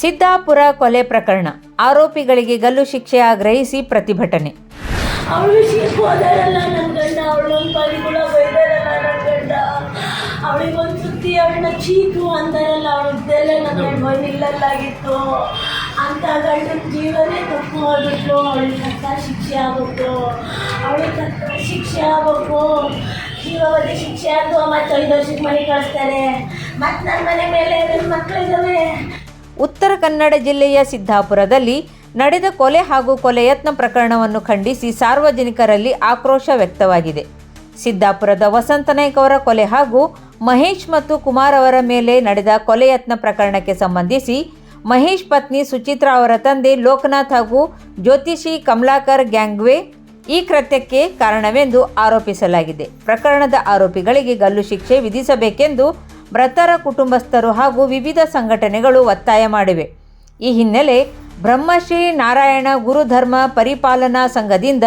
ಸಿದ್ದಾಪುರ ಕೊಲೆ ಪ್ರಕರಣ. ಆರೋಪಿಗಳಿಗೆ ಗಲ್ಲು ಶಿಕ್ಷೆ ಆಗ್ರಹಿಸಿ ಪ್ರತಿಭಟನೆ. ಅವಳು ಶಿಕ್ ಹೋದಾರಲ್ಲ ನನ್ನ ಗಂಡ. ಅವಳೊಂದು ಪರಿಗುಣ ಬೈದಾರಲ್ಲ ನನ್ನ ಗಂಡ. ಅವಳಿಗೊಂದು ಸುದ್ದಿ, ಅವಳನ್ನ ಚೀತು ಅಂತಾರಲ್ಲ ಅವಳದ್ದೆಲ್ಲ ನನ್ನ ಗಂಡ ಮೈನಿಲ್ಲಲ್ಲಾಗಿತ್ತು ಅಂತ ಗಂಡನ ಜೀವನೇ ತಪ್ಪು ಹೋಗ್ಬಿಟ್ಲು. ಅವಳಿಗೆ ತಕ್ಕ ಶಿಕ್ಷೆ ಆಗೋ ಅವಳಿಗೆ ತಕ್ಕ ಶಿಕ್ಷೆ ಆಗ್ಬೇಕು. ಜೀವಾವಧಿ ಶಿಕ್ಷೆ ಆಗು ಮತ್ತು ಐದು ವರ್ಷಕ್ಕೆ ಮನೆ ಕಳಿಸ್ತಾರೆ. ಮತ್ತು ನನ್ನ ಮನೆ ಮೇಲೆ ನನ್ನ ಮಕ್ಕಳಿದ್ದಾವೆ ಉತ್ತರ ಕನ್ನಡ ಜಿಲ್ಲೆಯ ಸಿದ್ದಾಪುರದಲ್ಲಿ ನಡೆದ ಕೊಲೆ ಹಾಗೂ ಕೊಲೆ ಯತ್ನ ಪ್ರಕರಣವನ್ನು ಖಂಡಿಸಿ ಸಾರ್ವಜನಿಕರಲ್ಲಿ ಆಕ್ರೋಶ ವ್ಯಕ್ತವಾಗಿದೆ. ಸಿದ್ದಾಪುರದ ವಸಂತ ನಾಯ್ಕ ಅವರ ಕೊಲೆ ಹಾಗೂ ಮಹೇಶ್ ಮತ್ತು ಕುಮಾರ್ ಅವರ ಮೇಲೆ ನಡೆದ ಕೊಲೆ ಯತ್ನ ಪ್ರಕರಣಕ್ಕೆ ಸಂಬಂಧಿಸಿ ಮಹೇಶ್ ಪತ್ನಿ ಸುಚಿತ್ರಾ ಅವರ ತಂದೆ ಲೋಕನಾಥ್ ಹಾಗೂ ಜ್ಯೋತಿಷಿ ಕಮಲಾಕರ್ ಗ್ಯಾಂಗ್ವೆ ಈ ಕೃತ್ಯಕ್ಕೆ ಕಾರಣವೆಂದು ಆರೋಪಿಸಲಾಗಿದೆ. ಪ್ರಕರಣದ ಆರೋಪಿಗಳಿಗೆ ಗಲ್ಲು ಶಿಕ್ಷೆ ವಿಧಿಸಬೇಕೆಂದು ಮೃತರ ಕುಟುಂಬಸ್ಥರು ಹಾಗೂ ವಿವಿಧ ಸಂಘಟನೆಗಳು ಒತ್ತಾಯ ಮಾಡಿವೆ. ಈ ಹಿನ್ನೆಲೆ ಬ್ರಹ್ಮಶ್ರೀ ನಾರಾಯಣ ಗುರುಧರ್ಮ ಪರಿಪಾಲನಾ ಸಂಘದಿಂದ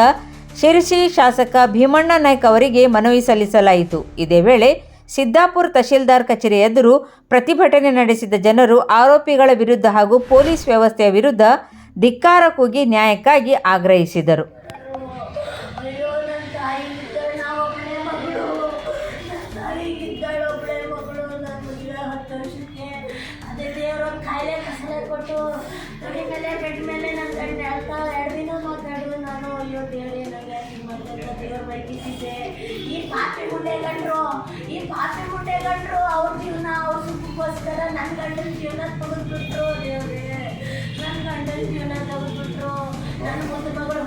ಶಿರಸಿ ಶಾಸಕ ಭೀಮಣ್ಣ ನಾಯ್ಕ ಅವರಿಗೆ ಮನವಿ ಸಲ್ಲಿಸಲಾಯಿತು. ಇದೇ ವೇಳೆ ಸಿದ್ದಾಪುರ ತಹಶೀಲ್ದಾರ್ ಕಚೇರಿ ಎದುರು ಪ್ರತಿಭಟನೆ ನಡೆಸಿದ ಜನರು ಆರೋಪಿಗಳ ವಿರುದ್ಧ ಹಾಗೂ ಪೊಲೀಸ್ ವ್ಯವಸ್ಥೆಯ ವಿರುದ್ಧ ಧಿಕ್ಕಾರ ಕೂಗಿ ನ್ಯಾಯಕ್ಕಾಗಿ ಆಗ್ರಹಿಸಿದರು. ಮದುವೆ ಹತ್ತು ವರ್ಷಕ್ಕೆ ಅದೇ ದೇವ್ರೊಂದು ಕಾಯಿಲೆ ಕಸಲೆ ಕೊಟ್ಟು ತೊಡೆ ಮೇಲೆ, ಬೆಡ್ ಮೇಲೆ ನನ್ನ ಗಂಡ ಹೇಳ್ತಾ, ಎರಡು ದಿನ ಮಾತಾಡಿದ್ರು ನಾನು ಅಯ್ಯೋ ದೇವರೇ ನನಗೆ ನಿಮ್ಮಂತ ದೇವ್ರ ಬೈಕಿಸಿದ್ದೆ ಈ ಪಾಪಿ ಮುಂಡೆ ಗಂಡ್ರು, ಈ ಪಾಪಿ ಮುಂಡೆ ಗಂಡ್ರು, ಅವ್ರ ಜೀವನ, ಅವ್ರ ಸುಖಕ್ಕೋಸ್ಕರ ನನ್ನ ಗಂಡನ ಜೀವನ ತೆಗೆದ್ಬಿಟ್ರು ದೇವ್ರೇ. ನನ್ನ ಗಂಡನ ಜೀವನ ತೆಗೆದ್ಬಿಟ್ರು. ನನ್ನ ಮುದ್ದು ಮಗಳು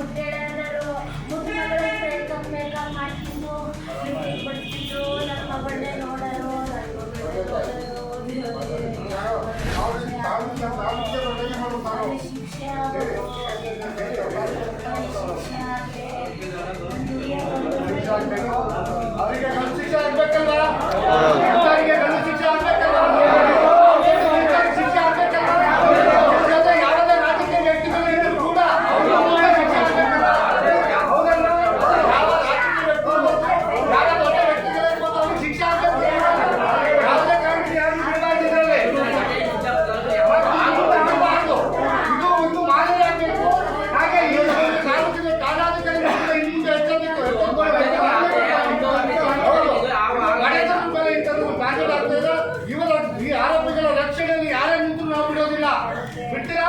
ಬಿಡ್ತೀರಾ